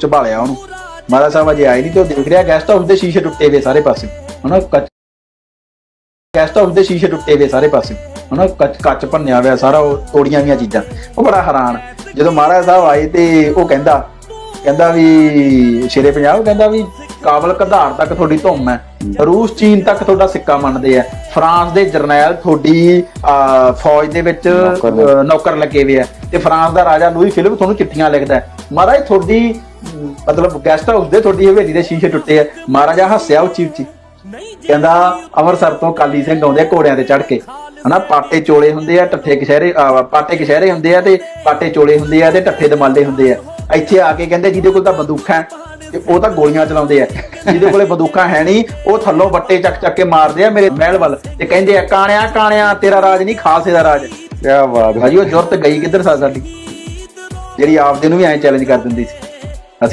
ਝਬਾਲਿਆ ਉਹਨੂੰ। ਮਹਾਰਾਜ ਸਾਹਿਬ ਅਜੇ ਆਏ ਨਹੀਂ ਤੇ ਉਹ ਦੇਖ ਰਿਹਾ ਗੈਸਟ ਹਾਊਸ ਦੇ ਸ਼ੀਸ਼ੇ ਟੁੱਟੇ ਹੋਏ ਸਾਰੇ ਪਾਸੇ। ਹਨਾ ਗੈਸਟ ਹਾਊਸ ਦੇ ਸ਼ੀਸ਼ੇ ਟੁੱਟੇ ਹੋਏ ਸਾਰੇ ਪਾਸੇ। ਹਨਾ, ਕੱਚ ਕੱਚ ਭੰਨਿਆ ਹੋਇਆ ਸਾਰਾ ਉਹ ਤੋੜੀਆਂ ਹੋਈਆਂ ਚੀਜ਼ਾਂ। ਉਹ ਬੜਾ ਹੈਰਾਨ। ਜਦੋਂ ਮਹਾਰਾਜ ਸਾਹਿਬ ਆਏ ਤੇ ਉਹ ਕਹਿੰਦਾ ਕਹਿੰਦਾ ਵੀ ਸ਼ੇਰੇ ਪੰਜਾਬ, ਕਹਿੰਦਾ ਵੀ ਕਾਬਲ ਕਧਾਰ ਤੱਕ ਤੁਹਾਡੀ ਧੁੰਮ ਹੈ। ਰੂਸ ਚੀਨ ਤੱਕ ਤੁਹਾਡਾ ਸਿੱਕਾ ਮੰਨਦੇ ਆ ਫਰਾਂਸ ਦੇ ਜਰਨੈਲ ਤੁਹਾਡੀ ਫੌਜ ਦੇ ਵਿੱਚ ਨੌਕਰ ਲੱਗੇ ਹੋਏ ਆ ਤੇ ਫਰਾਂਸ ਦਾ ਰਾਜਾ ਲੂਈ ਫਿਲਿਪ ਤੁਹਾਨੂੰ ਚਿੱਠੀਆਂ ਲਿਖਦਾ ਮਹਾਰਾਜ ਤੁਹਾਡੀ ਮਤਲਬ ਗੈਸਟ ਹਾਊਸ ਦੇ ਤੁਹਾਡੀ ਹਵੇਲੀ ਦੇ ਸ਼ੀਸ਼ੇ ਟੁੱਟੇ ਆ ਮਹਾਰਾਜਾ ਹੱਸਿਆ ਉੱਚੀ ਉੱਚੀ ਕਹਿੰਦਾ ਅੰਮ੍ਰਿਤਸਰ ਤੋਂ ਕਾਲੀ ਸਿੰਘ ਆਉਂਦੇ ਘੋੜਿਆਂ ਤੇ ਚੜ ਕੇ। ਹਨਾ ਪਾਟੇ ਚੋਲੇ ਹੁੰਦੇ ਆ ਟੱਠੇ ਕਸ਼ਹਿਰੇ ਪਾਟੇ ਕਸ਼ਹਿਰੇ ਹੁੰਦੇ ਆ ਤੇ ਪਾਟੇ ਚੋਲੇ ਹੁੰਦੇ ਆ ਤੇ ਟੱਠੇ ਦਮਾਲੇ ਹੁੰਦੇ ਆ। ਇੱਥੇ ਆ ਕੇ ਕਹਿੰਦੇ ਜਿਹਦੇ ਕੋਲ ਤਾਂ ਬੰਦੂਕਾਂ ਤੇ ਉਹ ਤਾਂ ਗੋਲੀਆਂ ਚਲਾਉਂਦੇ ਆ। ਜਿਹਦੇ ਕੋਲੇ ਬੰਦੂਕਾਂ ਹੈ ਨਹੀਂ ਉਹ ਥੱਲੋਂ ਬੱਟੇ ਚੱਕ ਚੱਕ ਕੇ ਮਾਰਦੇ ਆ ਮੇਰੇ ਮਹਿਲ ਵੱਲ ਤੇ ਕਹਿੰਦੇ ਆ ਕਾਣਿਆ ਕਾਣਿਆ ਤੇਰਾ ਰਾਜ ਨਹੀਂ ਖਾਲਸੇ ਦਾ ਰਾਜ। ਕੀ ਬਾਤ ਹੈ। ਭਾਜੀ ਉਹ ਜ਼ੁਰਤ ਗਈ ਕਿੱਧਰ ਸਾਡੀ? ਜਿਹੜੀ ਆਪਦੇ ਨੂੰ ਵੀ ਐਂ ਚੈਲੰਜ ਕਰ ਦਿੰਦੀ ਸੀ।